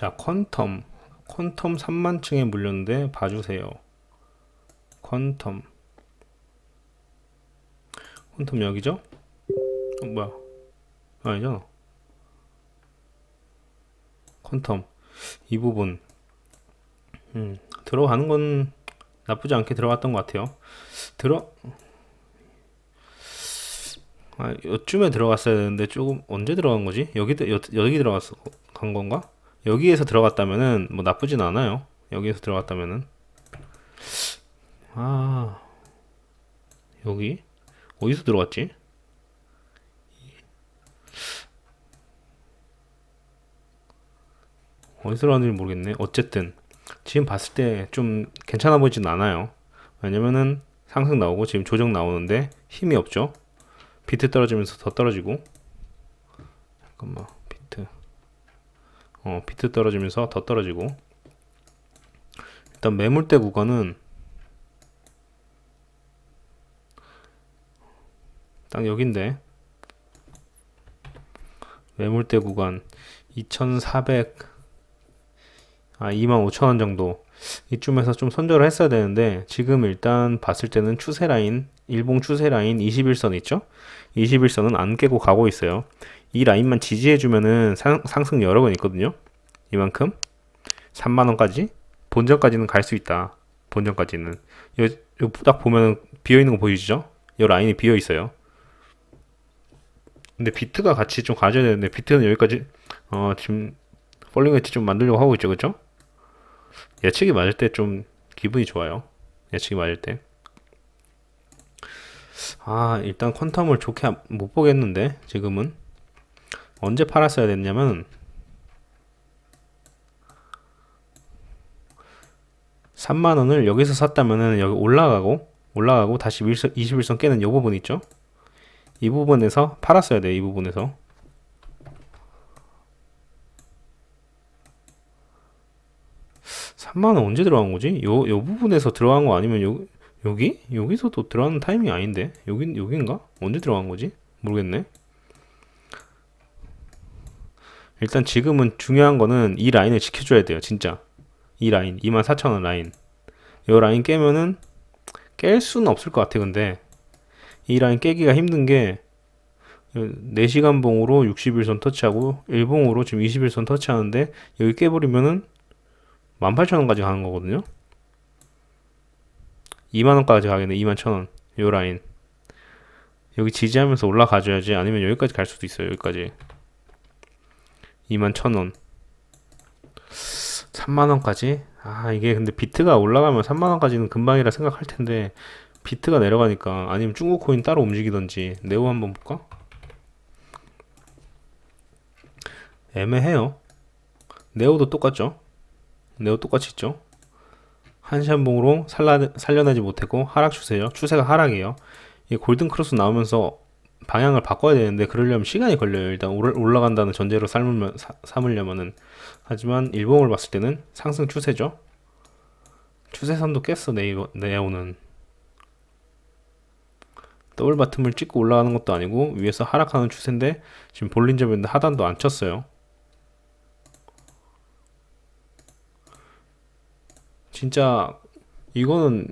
자, 퀀텀. 퀀텀 3만 층에 물렸는데 봐주세요. 퀀텀. 퀀텀 여기죠? 어, 뭐야? 아니잖아. 퀀텀. 이 부분. 음, 들어가는 건 나쁘지 않게 들어갔던 것 같아요. 들어, 아, 요쯤에 들어갔어야 되는데 조금 언제 들어간 거지? 여기 여, 여기 들어갔어 간 건가? 여기에서 들어갔다면은 뭐 나쁘진 않아요. 여기에서 들어갔다면은 아 여기 어디서 들어갔지? 어디서 들어갔는지 모르겠네. 어쨌든 지금 봤을 때 좀 괜찮아 보이진 않아요. 왜냐면은 상승 나오고 지금 조정 나오는데 힘이 없죠. 비트 떨어지면서 더 떨어지고 잠깐만 어 비트 떨어지면서 더 떨어지고 일단 매물대 구간은 딱 여긴데 매물대 구간 2400 아 25,000원 정도 이쯤에서 좀 손절을 했어야 되는데 지금 일단 봤을 때는 추세 라인 일봉 추세 라인 21선 있죠? 21선은 안 깨고 가고 있어요. 이 라인만 지지해주면은 상, 상승 여러 번 있거든요. 이만큼 3만원까지 본전까지는 갈 수 있다. 본전까지는 요, 요 딱 보면 비어있는 거 보이시죠? 요 라인이 비어있어요. 근데 비트가 같이 좀 가져야 되는데 비트는 여기까지 어 지금 폴링 웨지 좀 만들려고 하고 있죠 그죠? 예측이 맞을 때 좀 기분이 좋아요 예측이 맞을 때 아, 일단 퀀텀을 좋게 안- 못 보겠는데, 지금은. 언제 팔았어야 됐냐면, 3만원을 여기서 샀다면은 여기 올라가고, 올라가고 다시 21선 깨는 이 부분 있죠? 이 부분에서 팔았어야 돼, 이 부분에서. 삼만원 언제 들어간 거지? 요, 요 부분에서 들어간 거 아니면 요, 여기? 여기서도 들어가는 타이밍이 아닌데? 여긴, 여긴가? 언제 들어간 거지? 모르겠네. 일단 지금은 중요한 거는 이 라인을 지켜줘야 돼요, 진짜. 이 라인, 24,000원 라인. 이 라인 깨면은 깰 수는 없을 것 같아, 근데. 이 라인 깨기가 힘든 게 4시간 봉으로 60일선 터치하고 1봉으로 지금 21선 터치하는데 여기 깨버리면은 18,000원까지 가는 거거든요. 2만원까지 가겠네 2만 천원 요 라인 여기 지지하면서 올라가줘야지 아니면 여기까지 갈 수도 있어요 여기까지 2만 천원 3만원까지 아 이게 근데 비트가 올라가면 3만원까지는 금방이라 생각할 텐데 비트가 내려가니까 아니면 중국 코인 따로 움직이던지 네오 한번 볼까? 애매해요 네오도 똑같죠 네오 똑같이 있죠 한시한봉으로 살라, 살려내지 못했고 하락 추세죠. 추세가 하락이에요. 이 골든 크로스 나오면서 방향을 바꿔야 되는데 그러려면 시간이 걸려요. 일단 올- 올라간다는 전제로 삼으면, 사- 삼으려면은 하지만 일봉을 봤을 때는 상승 추세죠. 추세선도 깼어 네이버 네오는 더블 바텀을 찍고 올라가는 것도 아니고 위에서 하락하는 추세인데 지금 볼린저 밴드 하단도 안 쳤어요. 진짜 이거는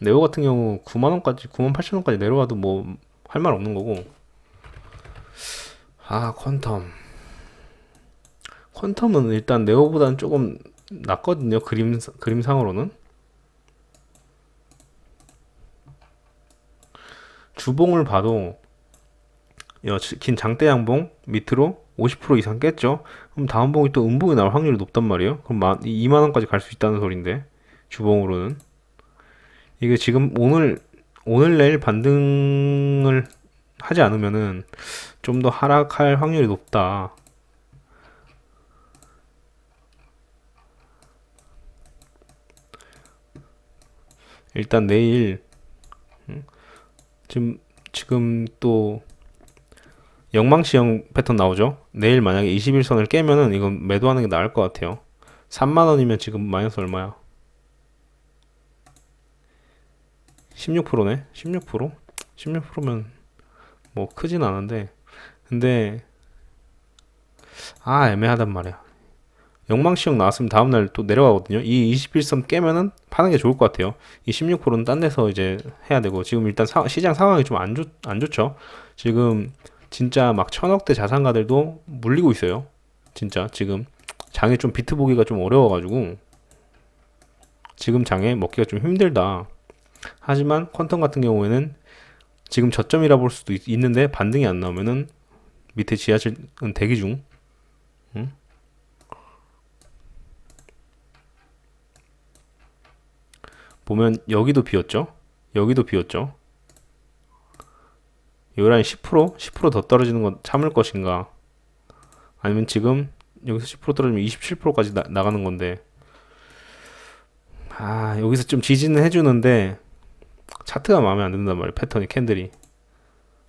네오 같은 경우 9만 원까지 9만 8천 원까지 내려와도 뭐 할 말 없는 거고. 아 퀀텀. 퀀텀은 일단 네오보다는 조금 낫거든요 그림 그림상으로는. 주봉을 봐도 여, 긴 장대 양봉 밑으로 50% 이상 깼죠? 그럼 다음 봉이 또 음봉이 나올 확률이 높단 말이에요. 그럼 2만 원까지 갈 수 있다는 소린데 주봉으로는. 이게 지금 오늘 오늘 내일 반등을 하지 않으면은 좀 더 하락할 확률이 높다. 일단 내일 음, 지금 지금 또 영망시형 패턴 나오죠. 내일 만약에 21선을 깨면은 이건 매도하는 게 나을 것 같아요. 3만 원이면 지금 마이너스 얼마야? 16%네. 16%? 16%면 뭐 크진 않은데 근데 아 애매하단 말이야. 영망시형 나왔으면 다음날 또 내려가거든요. 이 21선 깨면은 파는 게 좋을 것 같아요. 이 16%는 딴 데서 이제 해야 되고 지금 일단 사- 시장 상황이 좀 안 좋, 안 좋죠. 지금 진짜 막 천억대 자산가들도 물리고 있어요. 진짜 지금 장에 좀 비트 보기가 좀 어려워가지고 지금 장에 먹기가 좀 힘들다. 하지만 퀀텀 같은 경우에는 지금 저점이라 볼 수도 있, 는데 반등이 안 나오면은 밑에 지하철은 대기 중. 응? 보면 여기도 비었죠. 여기도 비었죠. 요 라인 10% 10%더 떨어지는 건 참을 것인가? 아니면 지금 여기서 10% 떨어지면 27%까지 나, 나가는 건데 아 여기서 좀 지지는 해주는데 차트가 마음에 안 든단 말이에요 패턴이 캔들이.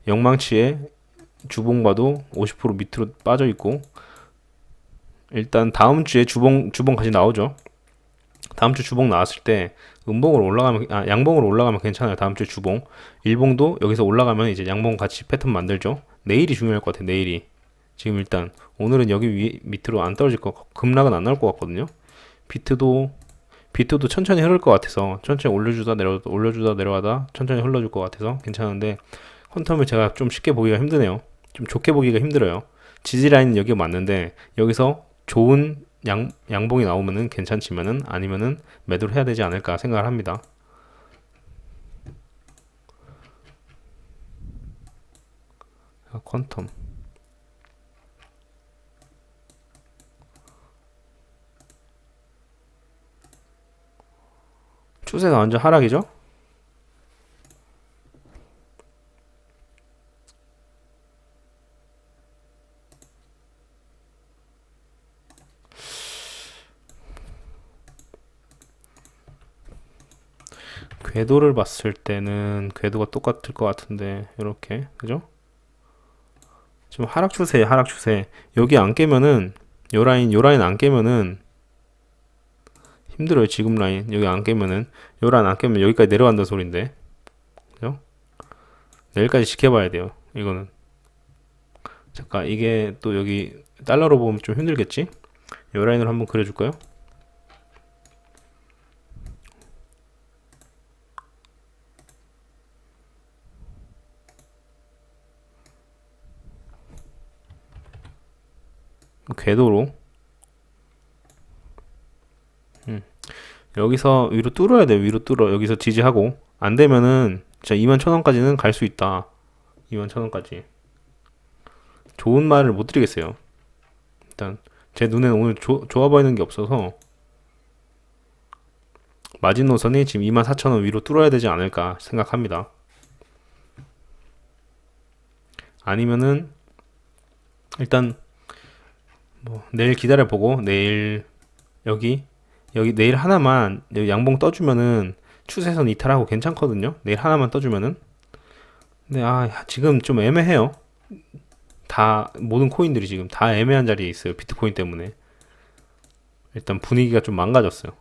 영망치에 주봉 봐도 50% 밑으로 빠져 있고 일단 다음 주에 주봉 주봉 같이 나오죠. 다음 주 주봉 나왔을 때 음봉으로 올라가면 아 양봉으로 올라가면 괜찮아요 다음 주에 주봉. 일봉도 여기서 올라가면 이제 양봉 같이 패턴 만들죠. 내일이 중요할 것 같아요 내일이. 지금 일단 오늘은 여기 위, 밑으로 안 떨어질 것 같고 급락은 안 나올 것 같거든요. 비트도 비트도 천천히 흐를 것 같아서 천천히 올려주다 내려 올려주다 내려가다 천천히 흘러줄 것 같아서 괜찮은데 퀀텀을 제가 좀 쉽게 보기가 힘드네요. 좀 좋게 보기가 힘들어요. 지지 라인은 여기 맞는데 여기서 좋은 양, 양봉이 나오면은 괜찮지만은 아니면은 매도를 해야 되지 않을까 생각을 합니다. 아, 퀀텀 추세가 완전 하락이죠? 궤도를 봤을 때는 궤도가 똑같을 것 같은데 이렇게 그죠? 지금 하락 추세 하락 추세 여기 안 깨면은 요 라인 요 라인 안 깨면은 힘들어요 지금 라인 여기 안 깨면은 요 라인 안 깨면 여기까지 내려간다는 소린데 그죠? 내일까지 지켜봐야 돼요 이거는 잠깐 이게 또 여기 달러로 보면 좀 힘들겠지? 요 라인을 한번 그려줄까요? 궤도로 음. 여기서 위로 뚫어야 돼 위로 뚫어. 여기서 지지하고. 안 되면은 진짜 2만 천 원까지는 갈 수 있다. 2만 천 원까지. 좋은 말을 못 드리겠어요. 일단 제 눈에는 오늘 조, 좋아 보이는 게 없어서 마지노선이 지금 2만 4천 원 위로 뚫어야 되지 않을까 생각합니다. 아니면은 일단 뭐 내일 기다려 보고 내일 여기 여기 내일 하나만 양봉 떠주면은 추세선 이탈하고 괜찮거든요. 내일 하나만 떠주면은. 근데 아 지금 좀 애매해요. 다 모든 코인들이 지금 다 애매한 자리에 있어요. 비트코인 때문에. 일단 분위기가 좀 망가졌어요.